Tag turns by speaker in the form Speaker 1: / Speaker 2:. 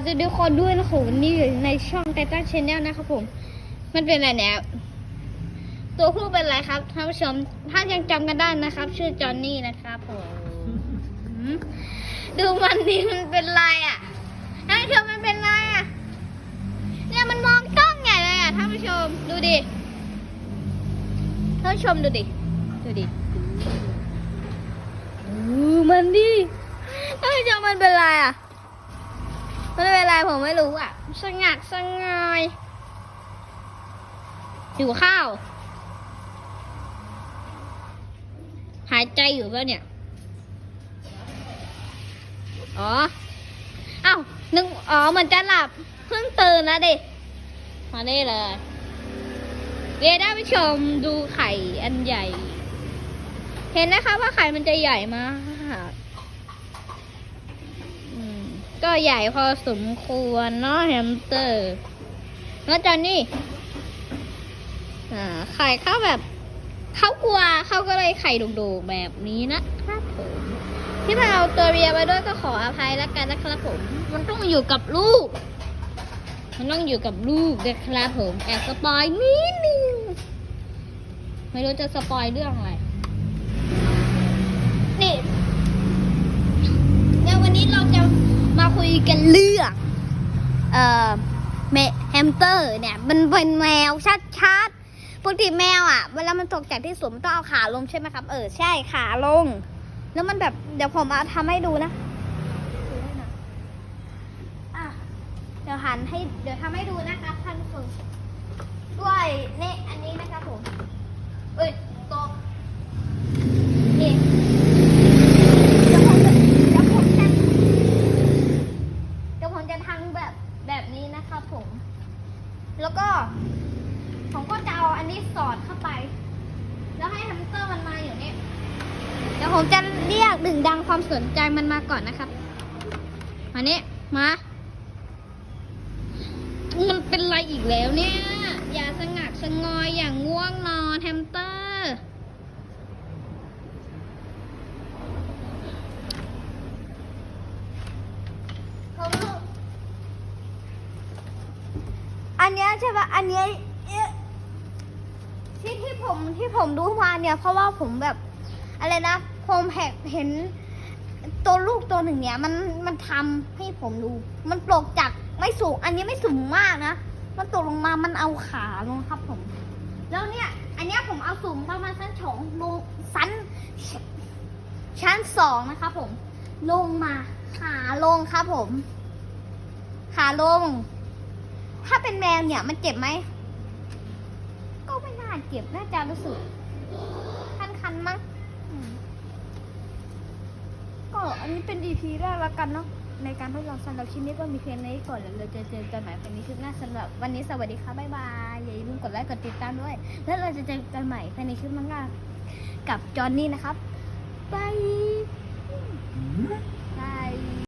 Speaker 1: สวัสดีคนด้วยนะคะวันนี้อยู่ในช่องไททันชแนลนะครับผม มันเป็นอะไรเนี่ยตัวผู้เป็นอะไรครับท่านผู้ชมถ้ายังจำกันได้นะครับ ชื่อจอห์นนี่นะครับผมดูมันนี่มันเป็นไรอะท่านผู้ชมมันเป็นไรอะเนี่ยมันมองกล้องใหญ่เลยอะท่านผู้ชมดูดิท่านผู้ชมดูดิดูดิอู้มันดิท่านผู้ชมมันเป็นไรอะ ไม่เป็นไรผมไม่รู้อะสงัดสงายหิวข้าว หายใจอยู่ป่ะเนี่ย อ๋อเอ้านึกอ๋อ มันจะหลับ เพิ่งตื่นนะดิมาได้เลยเดี๋ยวได้ไปชมดูไข่อันใหญ่ เห็นนะคะว่าไข่มันจะใหญ่มาก ก็ใหญ่พอสมควรเนาะแฮมสเตอร์ แล้วจอนนี่อ่าไข่เข้าแบบเขากลัวเขาก็เลยไข่โด่งๆแบบนี้นะครับผม ที่มาเอาตัวเรียมาด้วยก็ขออภัยแล้วกันนะครับผม มันต้องอยู่กับลูก มันต้องอยู่กับลูกนะครับผมแอบสปอยนิดนึงไม่รู้จะสปอยเรื่องอะไร นี่ เดี๋ยววันนี้เราจะมาคุย กันเรื่องเอ่อแฮมสเตอร์เนี่ย มันเป็นแมวชัดๆปกติแมวอะ เวลามันตกจากที่สูงมันต้องเอาขาลงใช่ไหมครับ เออใช่ขาลง แล้วมันแบบเดี๋ยวผมเอาทำให้ดูนะเดี๋ยวหันให้เดี๋ยวทำให้ดูนะครับท่านผู้ชมด้วยนี่อันนี้นะครับผม เอ้ยตกนี่ เดี๋ยวผมจะเดี๋ยวผมจะเดี๋ยวผมจะทำแบบแบบนี้นะครับผม แล้วก็ ผมก็จะเอาอันนี้สอดเข้าไป แล้วให้แฮมสเตอร์มันมาอยู่นี่ เดี๋ยวผมจะเรียกดึงดังความสนใจมันมาก่อนนะครับมานี่มา มันเป็นไรอีกแล้วเนี่ย อย่าสงักสงอยอย่างง่วงนอนแฮมสเตอร์ อั นเนี้ยใช่ปะอันเนี้ยที่ที่ผมที่ผมรู้มาเนี่ย เพราะว่าผมแบบอะไรนะผมแหกเห็นตัวลูกตัวหนึ่งเนี่ย มันมันทำให้ผมดู มันปลกจากไม่สูง อันนี้ไม่สูงมากนะ มันตกลงมามันเอาขาลงครับผม แล้วเนี่ย อันเนี้ยผมเอาสูงประมาณชั้นสองลงชั้นชั้นสองนะครับผม ลงมาขาลงครับผม ขาลง ถ้าเป็นแมวเนี่ยมันเจ็บไหม ก็ไม่น่าเจ็บ น่าจะรู้สึก คันๆมั้งก็อันนี้เป็น EP แรกแล้วกันเนาะ ในการทดลองสำหรับชิ้นนี้ก็มีเพียงนี้ก่อนแล้วเราจะเจอกันใหม่ในนี้คลิปหน้าสำหรับวันนี้สวัสดีค่ะ บ๊ายบาย อย่าลืมกดไลค์ กดติดตามด้วย แล้วเราจะเจอกันใหม่ภายในคลิปหน้ากับจอห์นนี่นะครับบายบาย